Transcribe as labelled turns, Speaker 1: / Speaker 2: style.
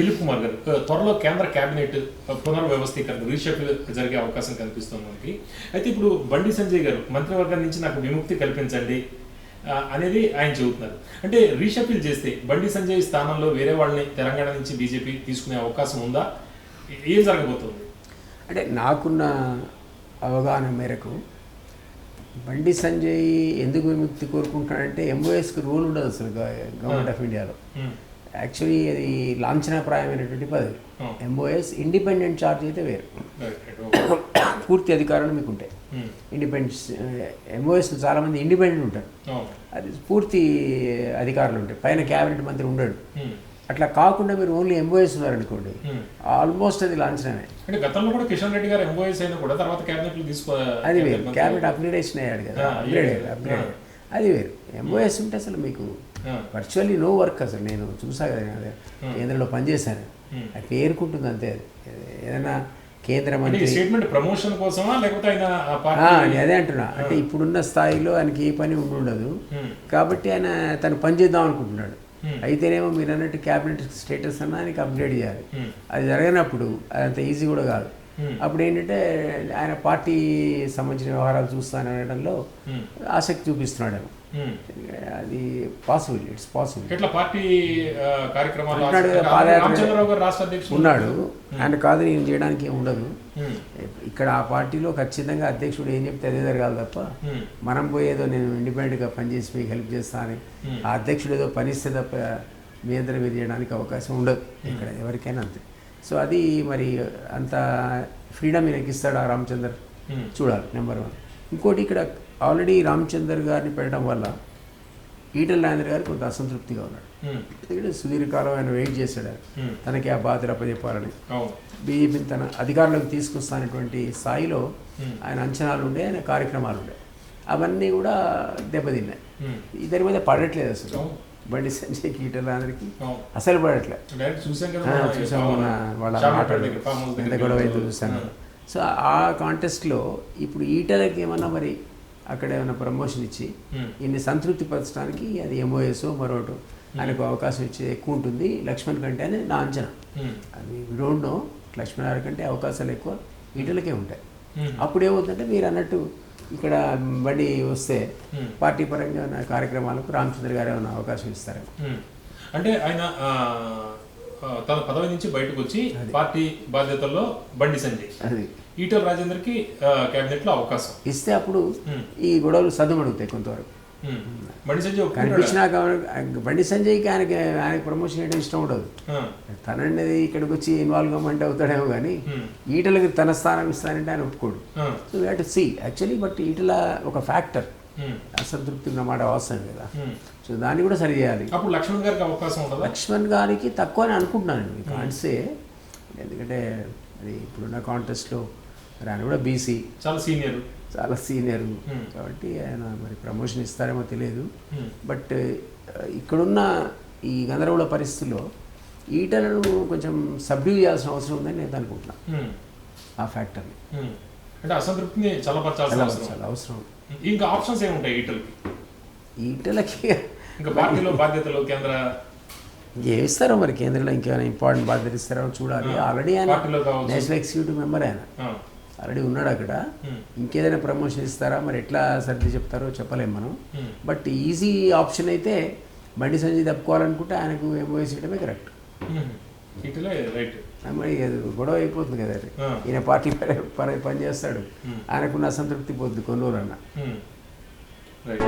Speaker 1: దిలీప్ కుమార్ గారు త్వరలో కేంద్ర కేబినెట్ పునర్వ్యవస్థీకరణ రీషఫిల్ జరిగే అవకాశం కనిపిస్తుంది మనకి. అయితే ఇప్పుడు బండి సంజయ్ గారు మంత్రివర్గం నుంచి నాకు విముక్తి కల్పించండి అనేది ఆయన చెబుతున్నారు. అంటే రీషఫిల్ చేస్తే బండి సంజయ్ స్థానంలో వేరే వాళ్ళని తెలంగాణ నుంచి బీజేపీ తీసుకునే అవకాశం ఉందా? ఏం జరగబోతుంది?
Speaker 2: అంటే నాకున్న అవగాహన మేరకు బండి సంజయ్ ఎందుకు విముక్తి కోరుకుంటున్నాడంటే ఎంఓఎస్కి రూల్ ఉండదు అసలు గవర్నమెంట్ ఆఫ్ ఇండియాలో యాక్చువల్లీ అది లాంఛనప్రాయమైనటువంటి పదవి. ఎంఓఎస్ ఇండిపెండెంట్ ఛార్జ్ అయితే వేరు. పూర్తి అధికారాలు మీకు ఉంటాయి ఇండిపెండెన్స్ ఎంఓఎస్ చాలామంది ఇండిపెండెంట్ ఉంటారు. అది పూర్తి అధికారులు ఉంటాయి పైన క్యాబినెట్ మంత్రి ఉండడు
Speaker 1: ఉమ్,
Speaker 2: అట్లా కాకుండా మీరు ఓన్లీ ఎంఓఎస్ ఉన్నారనుకోండి. ఆల్మోస్ట్ అది లాంఛనమే
Speaker 1: అంటే గతంలో కూడా కిషన్ రెడ్డి గారు ఎంఓఎస్ అయినా కూడా తర్వాత క్యాబినెట్ తీసుకో
Speaker 2: అది క్యాబినెట్ అప్గ్రేడేషన్ అయ్యాడు కదా అప్గ్రేడ్. అప్గ్రేడ్. అది వేరు. ఎంఓఎస్ ఉంటే అసలు మీకు వర్చువల్లీ నో వర్క్ అసలు. నేను చూసా కదా అదే కేంద్రంలో పనిచేశాను. అది పేరుకుంటుంది అంతే అది. ఏదైనా కేంద్ర మంత్రి
Speaker 1: ప్రమోషన్ కోసమా లేకపోతే
Speaker 2: అదే అంటున్నా. అంటే ఇప్పుడున్న స్థాయిలో ఆయనకి ఏ పని ఉండి ఉండదు కాబట్టి ఆయన తను పని చేద్దాం అనుకుంటున్నాడు. అయితేనేమో మీరు అన్నట్టు క్యాబినెట్ స్టేటస్ అన్న ఆయనకి అప్గ్రేడ్ చేయాలి. అది జరగనప్పుడు అదంత ఈజీ కూడా కాదు. అప్పుడు ఏంటంటే ఆయన పార్టీ సంబంధించిన వ్యవహారాలు చూస్తాననడంలో
Speaker 1: ఉమ్,
Speaker 2: ఆసక్తి చూపిస్తున్నాడు
Speaker 1: ఉమ్.
Speaker 2: అది పాసిబుల్ ఇట్స్ పాసిబుల్. ఉన్నాడు. ఆయన కాదు నేను చేయడానికి ఏం ఉండదు. ఇక్కడ ఆ పార్టీలో ఖచ్చితంగా అధ్యక్షుడు ఏం చెప్తే అదే జరగాలి తప్ప మనం పోయేదో నేను ఇండిపెండెంట్గా పనిచేసి మీకు హెల్ప్ చేస్తానని ఆ అధ్యక్షుడు ఏదో పనిస్తే తప్ప మీ అందరూ మీరు చేయడానికి అవకాశం ఉండదు. ఇక్కడ ఎవరికైనా అంతే. సో అది మరి అంత ఫ్రీడమ్ ఈయనకి ఇస్తాడు ఆ రామచందర్.
Speaker 1: ఉమ్,
Speaker 2: చూడాలి నెంబర్ వన్ ఇంకోటి ఇక్కడ ఆల్రెడీ రామచందర్ గారిని పెట్టడం వల్ల ఈటల రాజేంద్ర గారు కొంత అసంతృప్తిగా ఉన్నాడు.
Speaker 1: ఉమ్,
Speaker 2: ఎందుకంటే సుదీర్ఘకాలం ఆయన వెయిట్ చేశాడు.
Speaker 1: ఉమ్,
Speaker 2: తనకి ఆ బాధ్యత అప్పచెప్పాలని బీజేపీని తన అధికారంలోకి తీసుకొస్తానటువంటి స్థాయిలో
Speaker 1: Hmm.
Speaker 2: ఆయన అంచనాలు ఉండే ఆయన కార్యక్రమాలు ఉండే. అవన్నీ కూడా దెబ్బతిన్నాయి. ఇద్దరి మీద పడట్లేదు అసలు. బండి సంజయ్ కీటలందరికీ అసలు పడట్లేదు
Speaker 1: చూసాం
Speaker 2: వాళ్ళ మాటలు ఎంత. గొడవ అయిందో చూసాను సో ఆ కాంటెస్ట్లో ఇప్పుడు ఈటలకి ఏమన్నా మరి అక్కడ ఏమైనా ప్రమోషన్ ఇచ్చి ఇన్ని సంతృప్తి పరచడానికి అది ఎంఓఎస్ మరోటో ఆయనకు అవకాశం ఇచ్చేది ఎక్కువ ఉంటుంది. లక్ష్మణ్ కంటే అని నా అంచనా. అది డోంట్ నో లక్ష్మణ్ గారి కంటే అవకాశాలు ఎక్కువ ఈటలకే ఉంటాయి. అప్పుడు ఏమవుతుందంటే మీరు అన్నట్టు ఇక్కడ బండి వస్తే
Speaker 1: ఉమ్.
Speaker 2: పార్టీ పరంగా ఉన్న కార్యక్రమాలకు రామచంద్ర గారు ఏమైనా అవకాశం ఇస్తారేమో
Speaker 1: ఉమ్. అంటే ఆయన తన పదవి నుంచి బయటకు వచ్చి పార్టీ బాధ్యతల్లో బండి సంజయ్.
Speaker 2: అది.
Speaker 1: ఈటల రాజేందర్కి కేబినెట్లో అవకాశం.
Speaker 2: ఇస్తే అప్పుడు
Speaker 1: ఉమ్,
Speaker 2: ఈ గొడవలు సదుమడుగుతాయి కొంతవరకు. కనిపించినాక ఆయన- బండి సంజయ్కి ఆయనకి ఆయనకి ప్రమోషన్ చేయడం ఇష్టం ఉండదు. తననేది ఇక్కడికి వచ్చి ఇన్వాల్వ్ కమ్మంటే అవుతాడేమో కానీ ఈటలకి తన స్థానం ఇస్తానంటే ఆయన ఒప్పుకోడు. So we to see actually but Etela ఒక ఫ్యాక్టర్ అసంతృప్తి ఉన్నమాట అవసరం కదా. సో దాన్ని కూడా సరి చేయాలి.
Speaker 1: అప్పుడు లక్ష్మణ్ గారికి అవకాశం ఉండదా
Speaker 2: లక్ష్మణ్ గారికి తక్కువ అని అనుకుంటున్నాను కాన్సే ఎందుకంటే అది ఇప్పుడున్న కాంటెస్ట్లో ఆయన కూడా బీసీ
Speaker 1: చాలా సీనియర్
Speaker 2: చాలా సీనియర్
Speaker 1: Hmm.
Speaker 2: కాబట్టి ఆయన మరి ప్రమోషన్ ఇస్తారేమో తెలియదు.
Speaker 1: ఉమ్,
Speaker 2: బట్ ఇక్కడున్న ఈ గందరగోళ పరిస్థితుల్లో ఈటలను కొంచెం సబ్డ్యూ చేయాల్సిన అవసరం ఉందని నేను అనుకుంటున్నాను
Speaker 1: ఉమ్,
Speaker 2: ఆ ఫ్యాక్టర్ని.
Speaker 1: అంటే అసంతృప్తిని చల్లపరచాల్సిన
Speaker 2: చాలా
Speaker 1: అవసరం. ఇంకా ఆప్షన్స్ ఏముంటాయి ఈటలకి?
Speaker 2: ఈటలకి
Speaker 1: ఇంకా పార్టీలో బాధ్యతలు కేంద్ర
Speaker 2: ఏమి ఇస్తారో మరి కేంద్రంలో ఇంకేమైనా ఇంపార్టెంట్ బాధ్యత ఇస్తారో చూడాలి. ఆల్రెడీ ఆయన. నేషనల్ ఎగ్జిక్యూటివ్ మెంబర్ ఆయన. ఆల్రెడీ ఉన్నాడు అక్కడ.
Speaker 1: ఉమ్,
Speaker 2: ఇంకేదైనా ప్రమోషన్ ఇస్తారా? మరి ఎట్లా సర్ది చెప్తారో చెప్పలేము మనం. బట్ ఈజీ ఆప్షన్ అయితే బండి సంజయ్ తప్పుకోవాలనుకుంటే ఆయనకు ఎంఓఎస్ ఇవ్వడమే కరెక్ట్ మరి గొడవ అయిపోతుంది కదా
Speaker 1: ఆ.
Speaker 2: ఈయన పార్టీ పర- పర పని చేస్తాడు
Speaker 1: ఉమ్.
Speaker 2: ఆయనకున్న అసంతృప్తి పోతుంది కొన్ని రోజులన్నా
Speaker 1: ఉమ్. రైట్